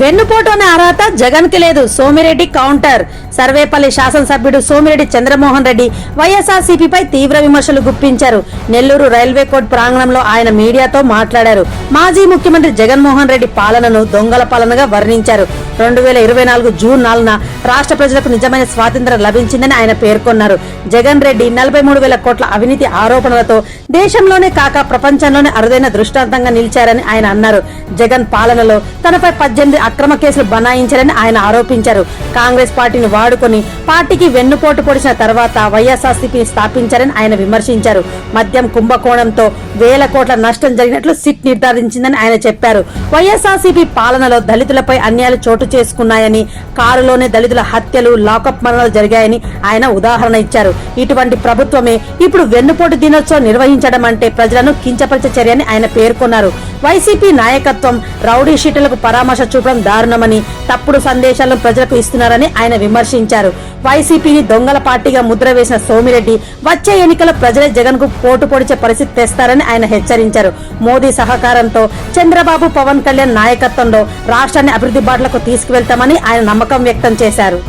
వెన్నుపోటు అనే అర్హత జగన్కి లేదు. సోమిరెడ్డి కౌంటర్. సర్వేపల్లి శాసనసభ్యుడు సోమిరెడ్డి చంద్రమోహన్ రెడ్డి వైఎస్ఆర్సీపీపై తీవ్ర విమర్శలు గుప్పించారు. నెల్లూరు రైల్వే కోర్టు ప్రాంగణంలో ఆయన మీడియాతో మాట్లాడారు. మాజీ ముఖ్యమంత్రి జగన్మోహన్ రెడ్డి పాలనను దొంగల పాలనగా వర్ణించారు. రెండు వేల ఇరవై నాలుగు జూన్ నాలుగున రాష్ట్ర ప్రజలకు నిజమైన స్వాతంత్ర్యం లభించిందని ఆయన పేర్కొన్నారు. జగన్ రెడ్డి నలభై మూడు వేల కోట్ల అవినీతి ఆరోపణలతో దేశంలోనే కాక ప్రపంచంలోనే అరుదైన దృష్టాంతంగా నిలిచారని ఆయన అన్నారు. జగన్ పాలనలో తనపై పద్దెనిమిది అక్రమ కేసులు బనాయించారని ఆయన ఆరోపించారు. కాంగ్రెస్ పార్టీని వాడుకొని పార్టీకి వెన్నుపోటు పొడిచిన తర్వాత వైఎస్ఆర్సీపీని స్థాపించారని ఆయన విమర్శించారు. మద్యం కుంభకోణంతో వేల కోట్ల నష్టం జరిగినట్లు సిట్ నిర్ధారించిందని ఆయన చెప్పారు. వైఎస్ఆర్సీపీ పాలనలో దళితులపై అన్యాయాలు చోటు చేసుకున్నాయని కారులోనే దళితుల హత్యలు లాకప్ మరణాలు జరిగాయని ఆయన ఉదాహరణ ఇచ్చారు. ఇటువంటి ప్రభుత్వమే ఇప్పుడు వెన్నుపోటు దినోత్సవం నిర్వహించడం అంటే ప్రజలను కించపరిచే చర్యని ఆయన పేర్కొన్నారు. వైసీపీ నాయకత్వం రౌడీ షీటలకు పరామర్శ చూపడం దారుణమని తప్పుడు సందేశాలను ప్రజలకు ఇస్తున్నారని ఆయన విమర్శించారు. వైసీపీని దొంగల పార్టీగా ముద్ర వేసిన సోమిరెడ్డి వచ్చే ఎన్నికల ప్రజలే జగన్కు పోటు పొడిచే పరిస్థితి తెస్తారని ఆయన హెచ్చరించారు. మోదీ సహకారంతో చంద్రబాబు పవన్ కళ్యాణ్ నాయకత్వంలో రాష్ట్రాన్ని అభివృద్ధి బాటలకు తీసుకువెళ్తామని ఆయన నమ్మకం వ్యక్తం చేశారు.